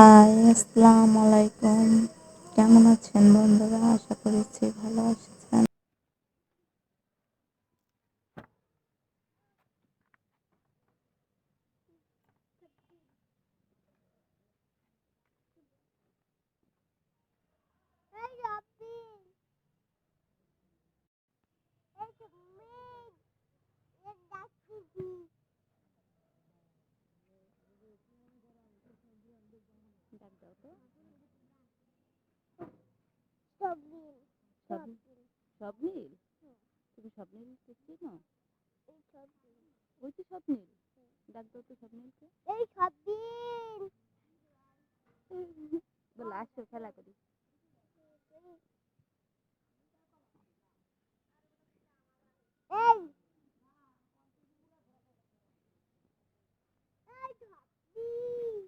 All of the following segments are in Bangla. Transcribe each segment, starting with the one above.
হাই আসসালামু আলাইকুম। কেমন আছেন বন্ধুরা? আশা করেছি ভালো আছেন। স্বপ্নীল তুমি স্বপ্নীলকে চেনো? Robin. ওই তো স্বপ্নীল ডাক দাও তো স্বপ্নীলকে এই স্বপ্নীল বলে আসো খেলা করি এই এই Robin.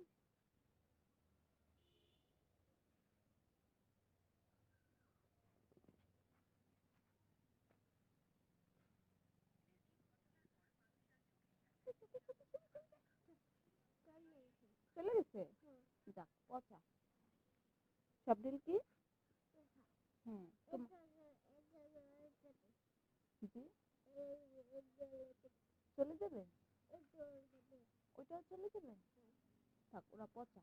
চলে গেছে? যাক, পচা। স্বপ্নীল কি? চলে যাবে? ওইটাও চলে যাবে? থাক, ওরা পচা।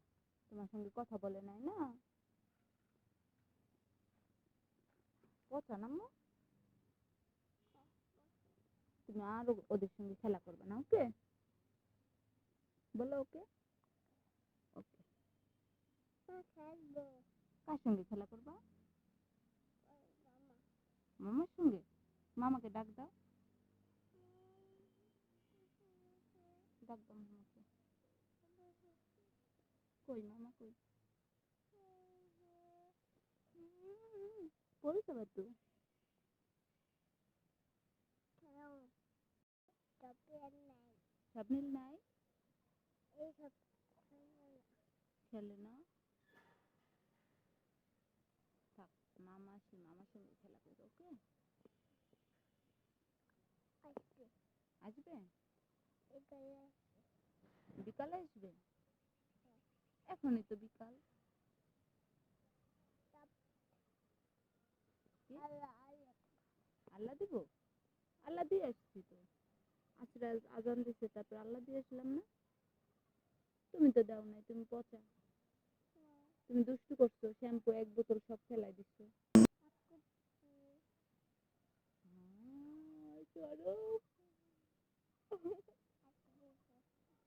তোমার সঙ্গে কথা বলে নাই না? পচা না তুমি আরও ওদের সঙ্গে খেলা করবে না, ওকে? বলো ওকে? ওকে। কার সঙ্গে খেলা করবা? মামার সঙ্গে? মামাকে ডাক দাও। ডাক দাও মামাকে। কই মামা কই? পড়ে যাবে তো সাবনীল নাই? খেলে না। থাক মামা আসি মামার সঙ্গে খেলা করবে ওকে? আসবে। বিকালে আসবে? এখনই তো বিকাল। আল্লাহ দিব? আল্লাহ দিয়ে আসছি তো। আজরা আজান দিছে তারপর আল্লাহ দিয়ে আসলাম না? তুমি তো দাও নাই তুমি পচা তুমি দুষ্টু করছ শ্যাম্পু এক বোতল সব ফেলাই দিছো।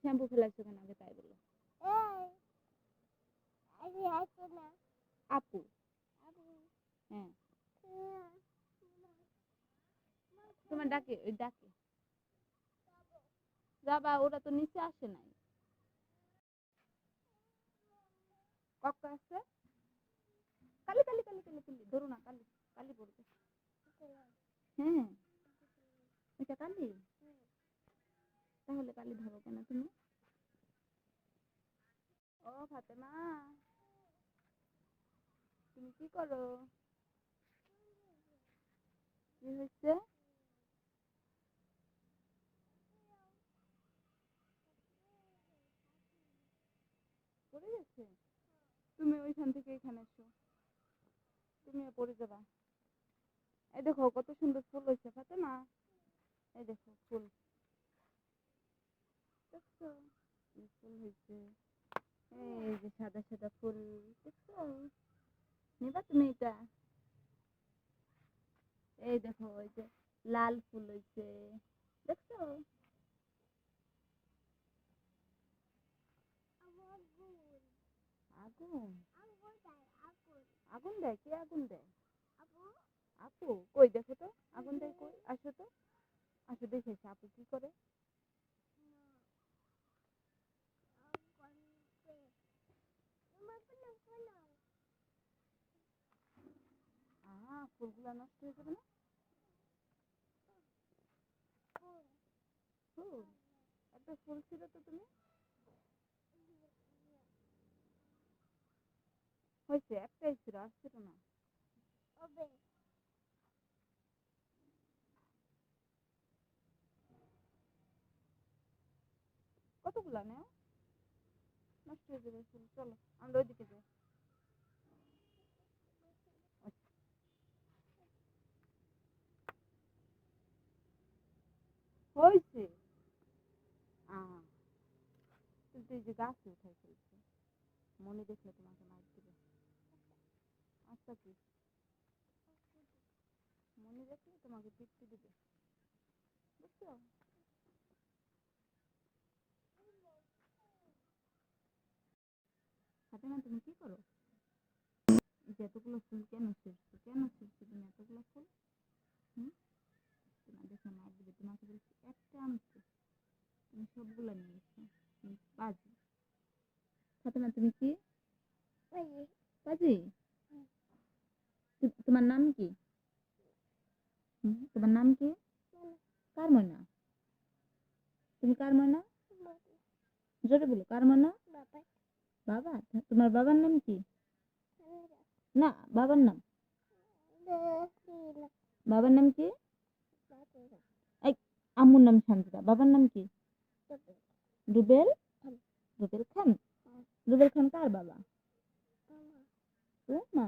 শ্যাম্পু ফেলাইছো কেন আগে তাই বলো। আপু। হ্যাঁ। তোমার ডাকে ওই ডাকে। যাবা ওরা তো নিচে আসে নাই। কক্কা আছে? কালি কালি কালি কালি কালি, ধরো না, কালি কালি পড়বে হ্যাঁ এটা কালি? তাহলে কালি ধরো কেন তুমি? ও ফাতেমা, তুমি কি করো? কি হয়েছে? পড়ে গেছে? তুমি ওইখান থেকে এখানে এসো। তুমিও পড়ে যাবা। এই দেখো, কত সুন্দর ফুল হয়েছে ফাতেমা এই দেখো, ফুল। দেখছ? ফুল হয়েছে। এই যে সাদা সাদা ফুল, দেখছ? নেবা তুমি এটা? এই দেখো, ওই যে লাল ফুল হয়েছে। দেখছ? আগুন দেয়, কে আগুন দেয়? আপু, কই দেখো তো, আগুন দেয় কই? আসো তো। আসো দেখেছি আপু কি করে? ফুলগুলা নষ্ট হয়ে যাবে না? ফুল। একটা ফুল ছিল তো তুমি? হয়েছে একটাই ছিল আসছিল না কতগুলা নেও নষ্ট হয়ে যাবে চলো আমরা ওইদিকে যাই। হয়েছে এই যে গাছে উঠাই ফেলছে মনে দেখলে তোমাকে মার দিবে আচ্ছা কি মনে দেখলে তোমাকে তৃপ্তি দিবে। বুঝছ? ফাতেমা তুমি কি করো? যে এতগুলো ফুল কেন ছিঁড়ছো? কেন ছিঁড়ছো তুমি এতগুলো ফুল? হুম? তোমার দেখে মার দিবে তোমাকে বলছি একটা আনতে তুমি সবগুলো নিয়েছো। তুমি বাজি। ফাতেমা তুমি কি? বাজি। তু- তোমার নাম কি? তোমার নাম কি? কার ময়না তুমি কার ময়না জোরে বলো কার ময়না বাবা, তোমার বাবার নাম কি? না, বাবার নাম। বাবার নাম কি? আম্মুর নাম শান্তিতা বাবার নাম কি? রুবেল? রুবেল খান। রুবেল খান কার বাবা? মা